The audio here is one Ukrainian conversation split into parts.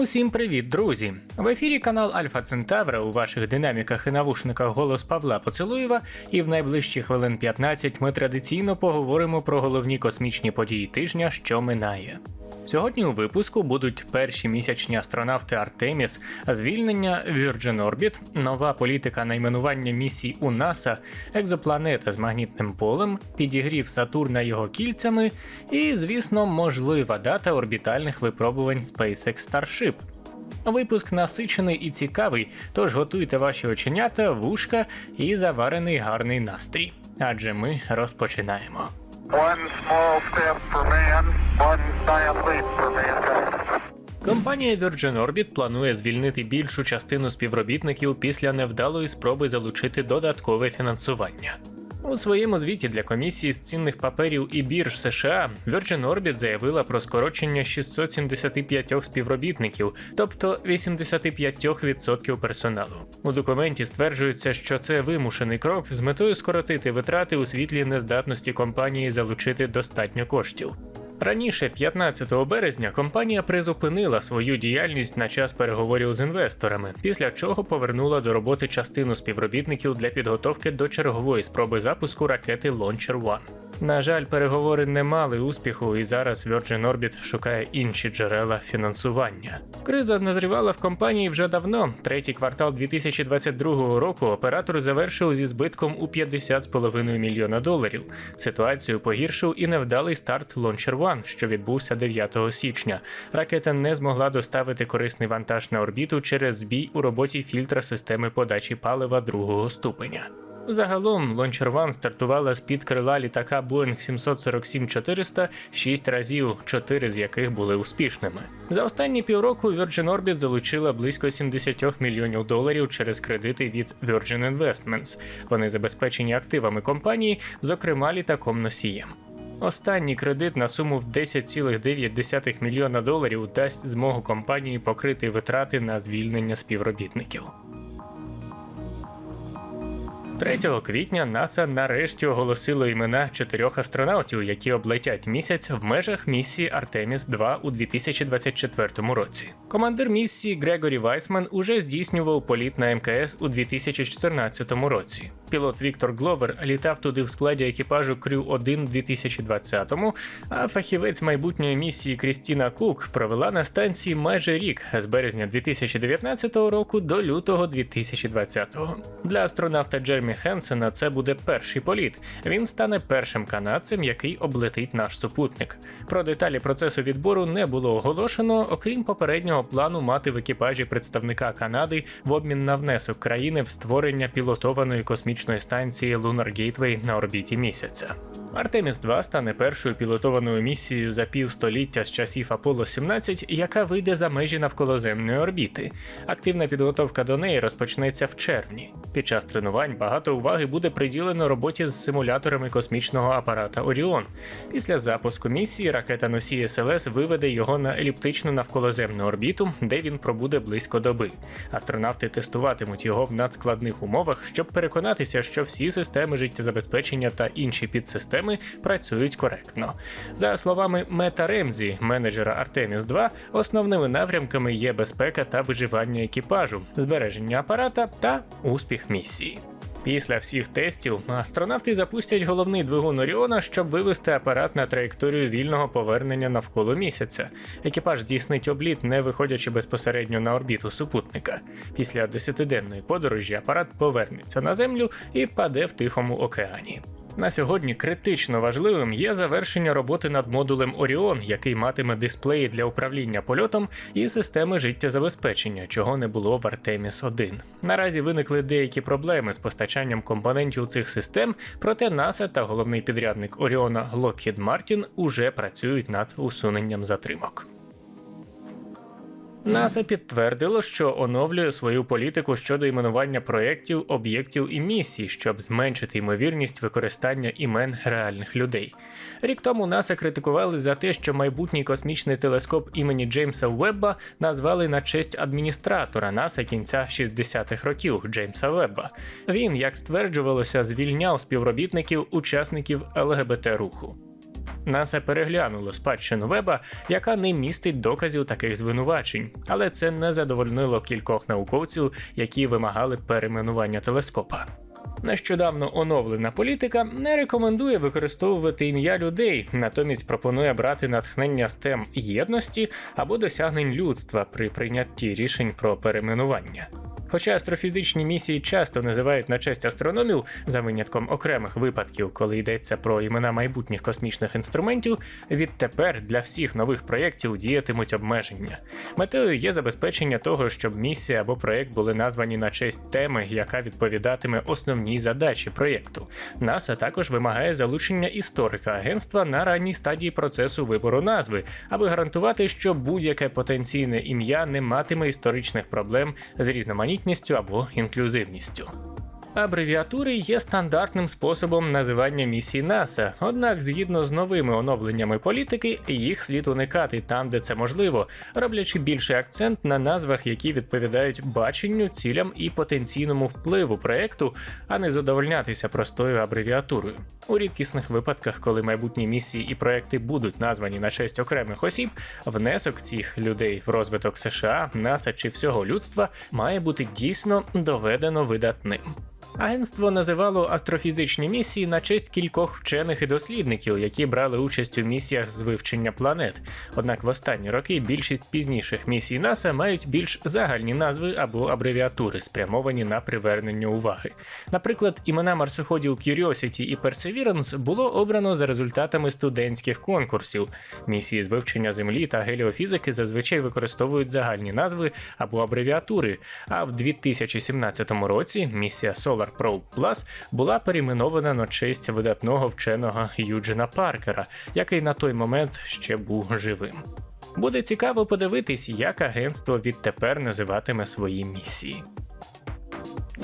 Усім привіт, друзі! В ефірі канал Альфа Центавра у ваших динаміках і навушниках голос Павла Поцелуєва, і в найближчі хвилин 15 ми традиційно поговоримо про головні космічні події тижня, що минає. Сьогодні у випуску будуть перші місячні астронавти Артеміс, звільнення Virgin Orbit, нова політика найменування місій у НАСА, екзопланета з магнітним полем, підігрів Сатурна його кільцями і, звісно, можлива дата орбітальних випробувань SpaceX Starship. Випуск насичений і цікавий, тож готуйте ваші оченята, вушка і заварений гарний настрій. Адже ми розпочинаємо. One small step for man, Компанія Virgin Orbit планує звільнити більшу частину співробітників після невдалої спроби залучити додаткове фінансування. У своєму звіті для комісії з цінних паперів і бірж США Virgin Orbit заявила про скорочення 675 співробітників, тобто 85% персоналу. У документі стверджується, що це вимушений крок з метою скоротити витрати у світлі нездатності компанії залучити достатньо коштів. Раніше, 15 березня, компанія призупинила свою діяльність на час переговорів з інвесторами, після чого повернула до роботи частину співробітників для підготовки до чергової спроби запуску ракети Launcher One. На жаль, переговори не мали успіху, і зараз Virgin Orbit шукає інші джерела фінансування. Криза назрівала в компанії вже давно. Третій квартал 2022 року оператор завершив зі збитком у 50,5 мільйона доларів. Ситуацію погіршив і невдалий старт Launcher One, що відбувся 9 січня. Ракета не змогла доставити корисний вантаж на орбіту через збій у роботі фільтра системи подачі палива другого ступеня. Загалом Launcher One стартувала з-під крила літака Boeing 747-400 шість разів, чотири з яких були успішними. За останні півроку Virgin Orbit залучила близько 70 мільйонів доларів через кредити від Virgin Investments. Вони забезпечені активами компанії, зокрема літаком носієм. Останній кредит на суму в 10,9 мільйона доларів дасть змогу компанії покрити витрати на звільнення співробітників. 3 квітня НАСА нарешті оголосило імена чотирьох астронавтів, які облетять місяць в межах місії Артеміс 2 у 2024 році. Командир місії Грегорі Вайсман уже здійснював політ на МКС у 2014 році. Пілот Віктор Гловер літав туди в складі екіпажу Крю 1 у 2020-му, а фахівець майбутньої місії Крістіна Кук провела на станції майже рік з березня 2019 року до лютого 2020-го. Для астронавта Джермі Хенсена це буде перший політ. Він стане першим канадцем, який облетить наш супутник. Про деталі процесу відбору не було оголошено, окрім попереднього плану мати в екіпажі представника Канади в обмін на внесок країни в створення пілотованої космічної станції Lunar Gateway на орбіті місяця. Артеміс 2 стане першою пілотованою місією за півстоліття з часів Аполло 17, яка вийде за межі навколоземної орбіти. Активна підготовка до неї розпочнеться в червні. Під час тренувань багато уваги буде приділено роботі з симуляторами космічного апарата Оріон. Після запуску місії ракета носій СЛС виведе його на еліптичну навколоземну орбіту, де він пробуде близько доби. Астронавти тестуватимуть його в надскладних умовах, щоб переконатися, що всі системи життєзабезпечення та інші підсистеми працюють коректно. За словами Мета Ремзі, менеджера Артеміс 2, основними напрямками є безпека та виживання екіпажу, збереження апарата та успіх місії. Після всіх тестів астронавти запустять головний двигун Оріона, щоб вивести апарат на траєкторію вільного повернення навколо місяця. Екіпаж здійснить обліт, не виходячи безпосередньо на орбіту супутника. Після десятиденної подорожі апарат повернеться на землю і впаде в Тихому океані. На сьогодні критично важливим є завершення роботи над модулем Оріон, який матиме дисплеї для управління польотом і системи життєзабезпечення, чого не було в Артеміс 1. Наразі виникли деякі проблеми з постачанням компонентів цих систем, проте НАСА та головний підрядник Оріона Lockheed Martin уже працюють над усуненням затримок. НАСА підтвердило, що оновлює свою політику щодо іменування проєктів, об'єктів і місій, щоб зменшити ймовірність використання імен реальних людей. Рік тому НАСА критикували за те, що майбутній космічний телескоп імені Джеймса Вебба назвали на честь адміністратора НАСА кінця 60-х років Джеймса Вебба. Він, як стверджувалося, звільняв співробітників учасників ЛГБТ руху. НАСА переглянуло спадщину Веба, яка не містить доказів таких звинувачень, але це не задовольнило кількох науковців, які вимагали перейменування телескопа. Нещодавно оновлена політика не рекомендує використовувати ім'я людей, натомість пропонує брати натхнення з тем єдності або досягнень людства при прийнятті рішень про перейменування. Хоча астрофізичні місії часто називають на честь астрономів за винятком окремих випадків, коли йдеться про імена майбутніх космічних інструментів, відтепер для всіх нових проєктів діятимуть обмеження. Метою є забезпечення того, щоб місія або проєкт були названі на честь теми, яка відповідатиме основній задачі проєкту. НАСА також вимагає залучення історика агентства на ранній стадії процесу вибору назви, аби гарантувати, що будь-яке потенційне ім'я не матиме історичних проблем з різноманітністю або інклюзивністю. Абревіатури є стандартним способом називання місій НАСА, однак, згідно з новими оновленнями політики, їх слід уникати там, де це можливо, роблячи більший акцент на назвах, які відповідають баченню, цілям і потенційному впливу проекту, а не задовольнятися простою абревіатурою. У рідкісних випадках, коли майбутні місії і проекти будуть названі на честь окремих осіб, внесок цих людей в розвиток США, НАСА чи всього людства має бути дійсно доведено видатним. Агентство називало астрофізичні місії на честь кількох вчених і дослідників, які брали участь у місіях з вивчення планет. Однак в останні роки більшість пізніших місій НАСА мають більш загальні назви або абревіатури, спрямовані на привернення уваги. Наприклад, імена марсоходів Curiosity і Perseverance було обрано за результатами студентських конкурсів. Місії з вивчення Землі та геліофізики зазвичай використовують загальні назви або абревіатури. А в 2017 році місія Solar Probe Plus була перейменована на честь видатного вченого Юджина Паркера, який на той момент ще був живим. Буде цікаво подивитись, як агентство відтепер називатиме свої місії.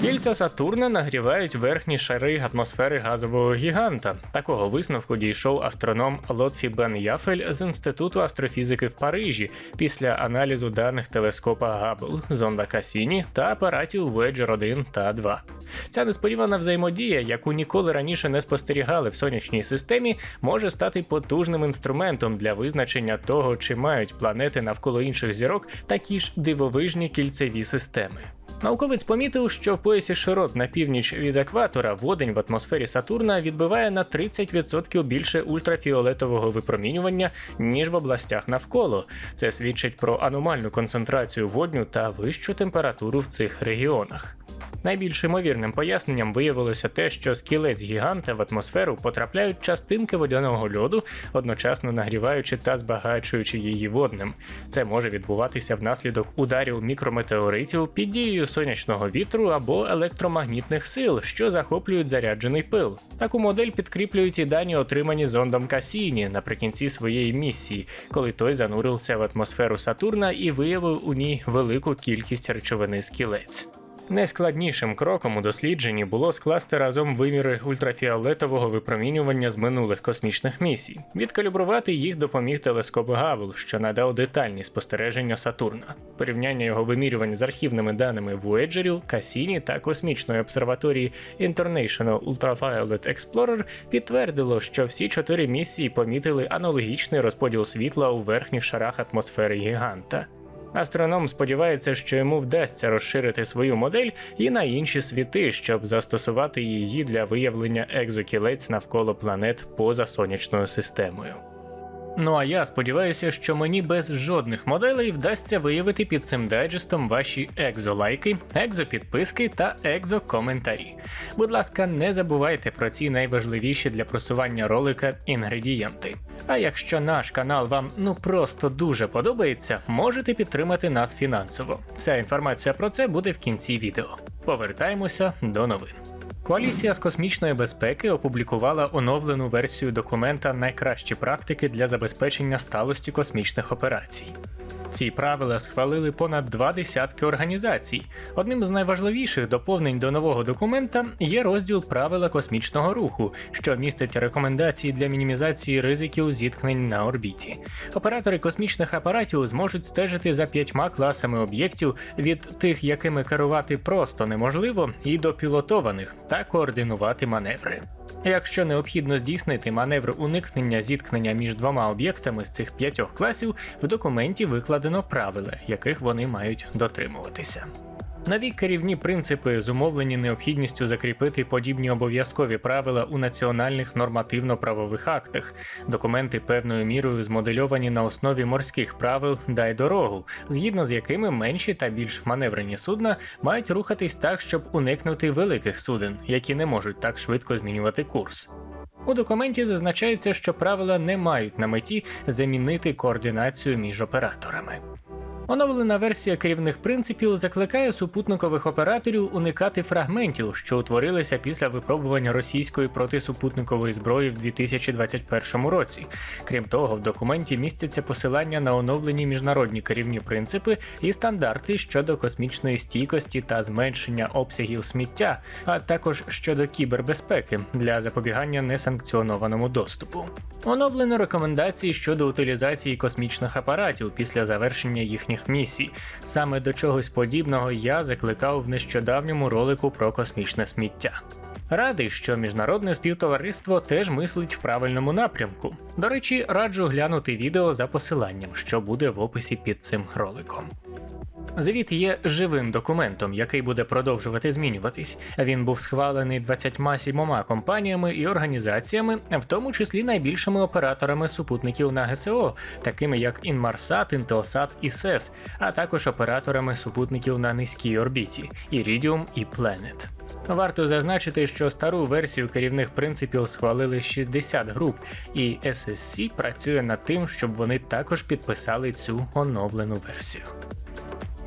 Кільця Сатурна нагрівають верхні шари атмосфери газового гіганта. Такого висновку дійшов астроном Лотфі Бен Яфель з Інституту астрофізики в Парижі після аналізу даних телескопа Габл, зонда Касіні та апаратів Voyager 1 та 2. Ця несподівана взаємодія, яку ніколи раніше не спостерігали в сонячній системі, може стати потужним інструментом для визначення того, чи мають планети навколо інших зірок такі ж дивовижні кільцеві системи. Науковець помітив, що в поясі широт на північ від екватора водень в атмосфері Сатурна відбиває на 30% більше ультрафіолетового випромінювання, ніж в областях навколо. Це свідчить про аномальну концентрацію водню та вищу температуру в цих регіонах. Найбільш ймовірним поясненням виявилося те, що з кілець гіганта в атмосферу потрапляють частинки водяного льоду, одночасно нагріваючи та збагачуючи її водним. Це може відбуватися внаслідок ударів мікрометеоритів під дією сонячного вітру або електромагнітних сил, що захоплюють заряджений пил. Таку модель підкріплюють і дані, отримані зондом Касіні наприкінці своєї місії, коли той занурився в атмосферу Сатурна і виявив у ній велику кількість речовини з кілець. Найскладнішим кроком у дослідженні було скласти разом виміри ультрафіолетового випромінювання з минулих космічних місій. Відкалібрувати їх допоміг телескоп Габл, що надав детальні спостереження Сатурна. Порівняння його вимірювань з архівними даними Voyager, Касіні та космічної обсерваторії International Ultraviolet Explorer підтвердило, що всі чотири місії помітили аналогічний розподіл світла у верхніх шарах атмосфери гіганта. Астроном сподівається, що йому вдасться розширити свою модель і на інші світи, щоб застосувати її для виявлення екзокілець навколо планет поза сонячною системою. Ну а я сподіваюся, що мені без жодних моделей вдасться виявити під цим дайджестом ваші екзолайки, екзопідписки та екзокоментарі. Будь ласка, не забувайте про ці найважливіші для просування ролика інгредієнти. А якщо наш канал вам ну просто дуже подобається, можете підтримати нас фінансово. Вся інформація про це буде в кінці відео. Повертаємося до новин. Коаліція з космічної безпеки опублікувала оновлену версію документа Найкращі практики для забезпечення сталості космічних операцій. Ці правила схвалили понад два десятки організацій. Одним з найважливіших доповнень до нового документа є розділ правила космічного руху, що містить рекомендації для мінімізації ризиків зіткнень на орбіті. Оператори космічних апаратів зможуть стежити за п'ятьма класами об'єктів від тих, якими керувати просто неможливо, і до пілотованих та координувати маневри. Якщо необхідно здійснити маневр уникнення зіткнення між двома об'єктами з цих п'ятьох класів, в документі викладено правила, яких вони мають дотримуватися. Нові керівні принципи зумовлені необхідністю закріпити подібні обов'язкові правила у національних нормативно-правових актах. Документи певною мірою змодельовані на основі морських правил дай дорогу, згідно з якими менші та більш маневрені судна мають рухатись так, щоб уникнути великих суден, які не можуть так швидко змінювати курс. У документі зазначається, що правила не мають на меті замінити координацію між операторами. Оновлена версія керівних принципів закликає супутникових операторів уникати фрагментів, що утворилися після випробування російської протисупутникової зброї в 2021 році. Крім того, в документі містяться посилання на оновлені міжнародні керівні принципи і стандарти щодо космічної стійкості та зменшення обсягів сміття, а також щодо кібербезпеки для запобігання несанкціонованому доступу. Оновлено рекомендації щодо утилізації космічних апаратів після завершення їхніх місій. Саме до чогось подібного я закликав в нещодавньому ролику про космічне сміття. Радий, що міжнародне співтовариство теж мислить в правильному напрямку. До речі, раджу глянути відео за посиланням, що буде в описі під цим роликом. Звіт є живим документом, який буде продовжувати змінюватись. Він був схвалений 27 компаніями і організаціями, в тому числі найбільшими операторами супутників на ГСО, такими як Inmarsat, Intelsat і SES, а також операторами супутників на низькій орбіті Iridium і Planet. Варто зазначити, що стару версію керівних принципів схвалили 60 груп, і SSC працює над тим, щоб вони також підписали цю оновлену версію.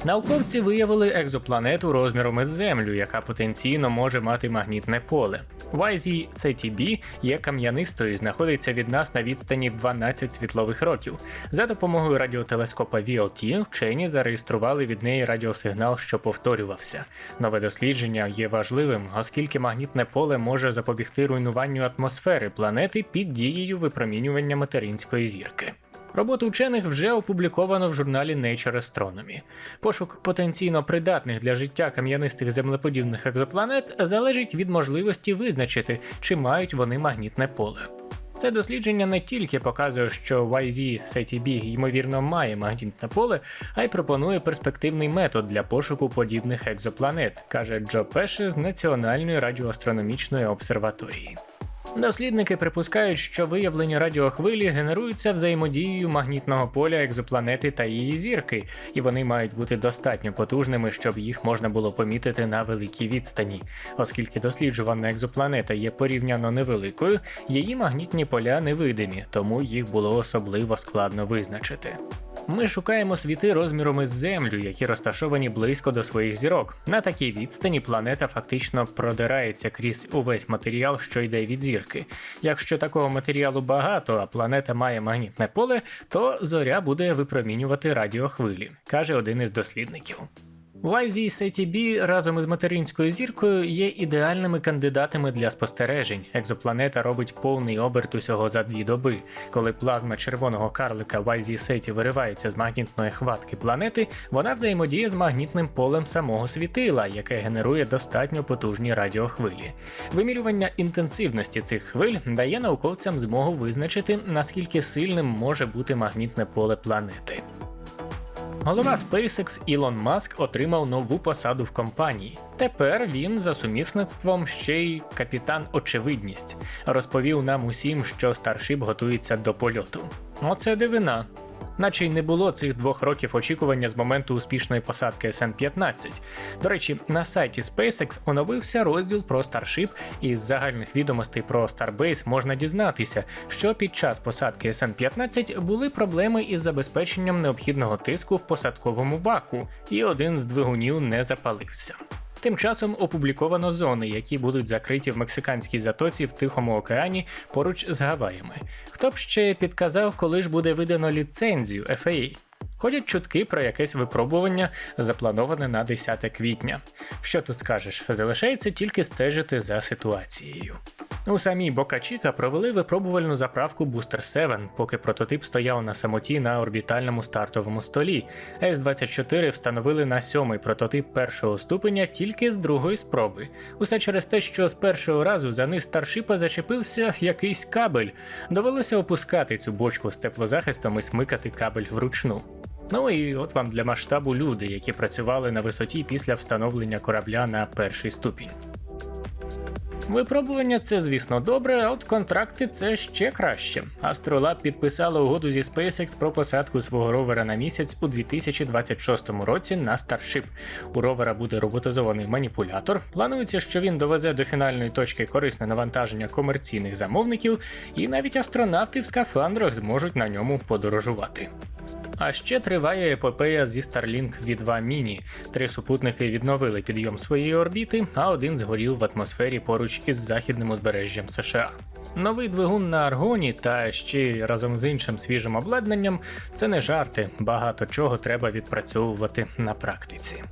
Науковці виявили екзопланету розміром із Землю, яка потенційно може мати магнітне поле. YZ-CTB є кам'янистою і знаходиться від нас на відстані 12 світлових років. За допомогою радіотелескопа VLT вчені зареєстрували від неї радіосигнал, що повторювався. Нове дослідження є важливим, оскільки магнітне поле може запобігти руйнуванню атмосфери планети під дією випромінювання материнської зірки. Роботу вчених вже опубліковано в журналі Nature Astronomy. Пошук потенційно придатних для життя кам'янистих землеподібних екзопланет залежить від можливості визначити, чи мають вони магнітне поле. Це дослідження не тільки показує, що YZ-CTB ймовірно має магнітне поле, а й пропонує перспективний метод для пошуку подібних екзопланет, каже Джо Пеше з Національної радіоастрономічної обсерваторії. Дослідники припускають, що виявлені радіохвилі генеруються взаємодією магнітного поля екзопланети та її зірки, і вони мають бути достатньо потужними, щоб їх можна було помітити на великій відстані. Оскільки досліджувана екзопланета є порівняно невеликою, її магнітні поля невидимі, тому їх було особливо складно визначити. Ми шукаємо світи розміром із Землю, які розташовані близько до своїх зірок. На такій відстані планета фактично продирається крізь увесь матеріал, що йде від зірки. Якщо такого матеріалу багато, а планета має магнітне поле, то зоря буде випромінювати радіохвилі, каже один із дослідників. YZ-CTB разом із материнською зіркою є ідеальними кандидатами для спостережень. Екзопланета робить повний оберт усього за дві доби. Коли плазма червоного карлика YZ-SETI виривається з магнітної хватки планети, вона взаємодіє з магнітним полем самого світила, яке генерує достатньо потужні радіохвилі. Вимірювання інтенсивності цих хвиль дає науковцям змогу визначити, наскільки сильним може бути магнітне поле планети. Голова SpaceX Ілон Маск отримав нову посаду в компанії. Тепер він за сумісництвом ще й капітан Очевидність розповів нам усім, що Starship готується до польоту. Оце дивина. Наче й не було цих двох років очікування з моменту успішної посадки SN-15. До речі, на сайті SpaceX оновився розділ про Starship, і з загальних відомостей про Starbase можна дізнатися, що під час посадки SN-15 були проблеми із забезпеченням необхідного тиску в посадковому баку, і один з двигунів не запалився. Тим часом опубліковано зони, які будуть закриті в мексиканській затоці в Тихому океані поруч з Гаваями. Хто б ще підказав, коли ж буде видано ліцензію FAA? Ходять чутки про якесь випробування, заплановане на 10 квітня. Що тут скажеш? Залишається тільки стежити за ситуацією. У самій Бока-Чіка провели випробувальну заправку Booster 7, поки прототип стояв на самоті на орбітальному стартовому столі. С-24 встановили на сьомий прототип першого ступеня тільки з другої спроби. Усе через те, що з першого разу за низ старшипа зачепився якийсь кабель. Довелося опускати цю бочку з теплозахистом і смикати кабель вручну. Ну і от вам для масштабу люди, які працювали на висоті після встановлення корабля на перший ступінь. Випробування це, звісно, добре, а от контракти це ще краще. Astrolab підписала угоду зі SpaceX про посадку свого ровера на місяць у 2026 році на Starship. У ровера буде роботизований маніпулятор. Планується, що він довезе до фінальної точки корисне навантаження комерційних замовників, і навіть астронавти в скафандрах зможуть на ньому подорожувати. А ще триває епопея зі Starlink V2 Mini. Три супутники відновили підйом своєї орбіти, а один згорів в атмосфері поруч із західним узбережжям США. Новий двигун на аргоні та ще разом з іншим свіжим обладнанням це не жарти. Багато чого треба відпрацьовувати на практиці.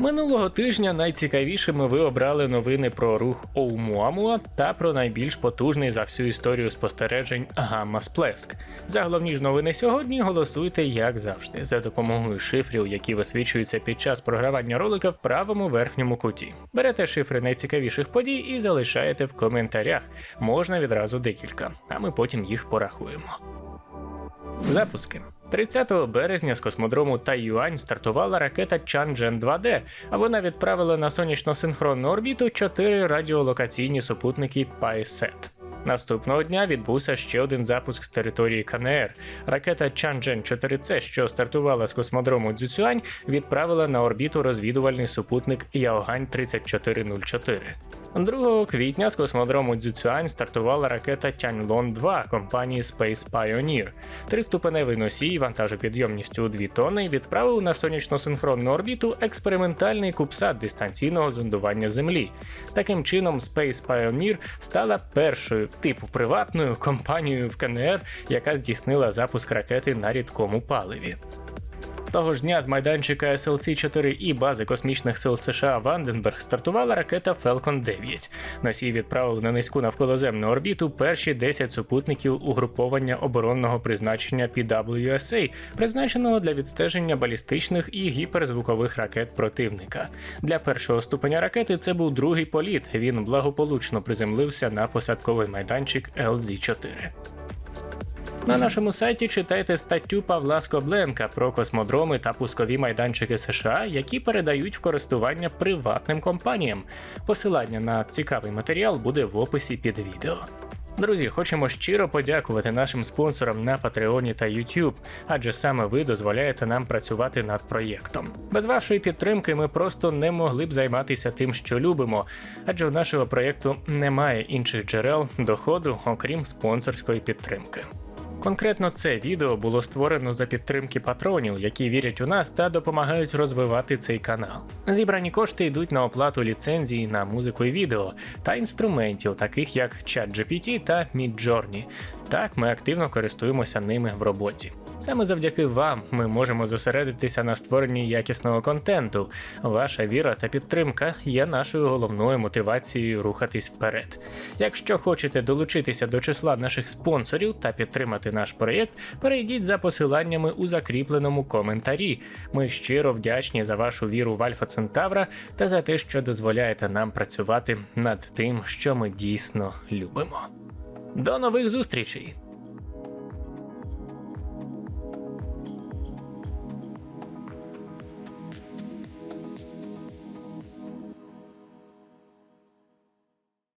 Минулого тижня найцікавішими ви обрали новини про рух Оумуамуа та про найбільш потужний за всю історію спостережень гамма-сплеск. За головні ж новини сьогодні голосуйте, як завжди, за допомогою шифрів, які висвічуються під час програвання ролика в правому верхньому куті. Берете шифри найцікавіших подій і залишаєте в коментарях. Можна відразу декілька, а ми потім їх порахуємо. Запуски. 30 березня з космодрому Тайюань стартувала ракета Чанчжен 2D, а вона відправила на сонячно-синхронну орбіту чотири радіолокаційні супутники PISAT. Наступного дня відбувся ще один запуск з території КНР. Ракета Чанчжен 4C, що стартувала з космодрому Цзюцюань, відправила на орбіту розвідувальний супутник Яогань 3404. 2 квітня з космодрому Цзюцюань стартувала ракета Тяньлон 2 компанії Space Pioneer. Триступеневий носій вантажопідйомністю у 2 тонни відправив на сонячно-синхронну орбіту експериментальний кубсат дистанційного зондування Землі. Таким чином, Space Pioneer стала першою типу приватною компанією в КНР, яка здійснила запуск ракети на рідкому паливі. Того ж дня з майданчика SLC-4 і бази космічних сил США Ванденберг стартувала ракета Falcon 9. Носій відправив на низьку навколоземну орбіту перші 10 супутників угруповання оборонного призначення PWSA, призначеного для відстеження балістичних і гіперзвукових ракет противника. Для першого ступеня ракети це був другий політ. Він благополучно приземлився на посадковий майданчик LZ-4. На нашому сайті читайте статтю Павла Скобленка про космодроми та пускові майданчики США, які передають в користування приватним компаніям. Посилання на цікавий матеріал буде в описі під відео. Друзі, хочемо щиро подякувати нашим спонсорам на Патреоні та YouTube, адже саме ви дозволяєте нам працювати над проєктом. Без вашої підтримки ми просто не могли б займатися тим, що любимо, адже у нашого проєкту немає інших джерел доходу, окрім спонсорської підтримки. Конкретно це відео було створено за підтримки патронів, які вірять у нас та допомагають розвивати цей канал. Зібрані кошти йдуть на оплату ліцензії на музику і відео та інструментів, таких як ChatGPT та Midjourney. Так, ми активно користуємося ними в роботі. Саме завдяки вам ми можемо зосередитися на створенні якісного контенту. Ваша віра та підтримка є нашою головною мотивацією рухатись вперед. Якщо хочете долучитися до числа наших спонсорів та підтримати наш проєкт, перейдіть за посиланнями у закріпленому коментарі. Ми щиро вдячні за вашу віру в Альфа Центавра та за те, що дозволяєте нам працювати над тим, що ми дійсно любимо. До нових зустрічей!